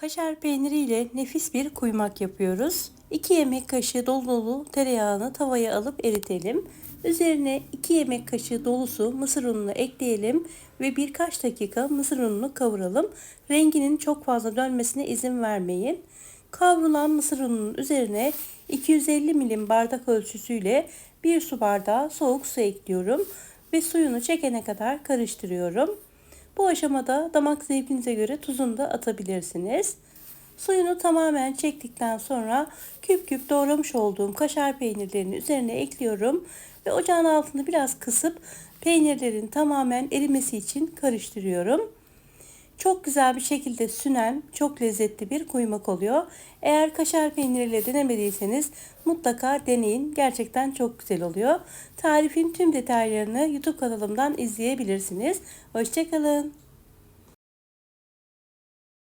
Kaşar peyniri ile nefis bir kuymak yapıyoruz. 2 yemek kaşığı dolu dolu tereyağını tavaya alıp eritelim. Üzerine 2 yemek kaşığı dolusu mısır ununu ekleyelim ve birkaç dakika mısır ununu kavuralım. Renginin çok fazla dönmesine izin vermeyin. Kavrulan mısır ununun üzerine 250 milim bardak ölçüsüyle 1 su bardağı soğuk su ekliyorum ve suyunu çekene kadar karıştırıyorum. Bu aşamada damak zevkinize göre tuzunu da atabilirsiniz. Suyunu tamamen çektikten sonra küp küp doğramış olduğum kaşar peynirlerini üzerine ekliyorum ve ocağın altını biraz kısıp peynirlerin tamamen erimesi için karıştırıyorum. Çok güzel bir şekilde sünen, çok lezzetli bir kuymak oluyor. Eğer kaşar peyniriyle denemediyseniz mutlaka deneyin. Gerçekten çok güzel oluyor. Tarifin tüm detaylarını YouTube kanalımdan izleyebilirsiniz. Hoşçakalın.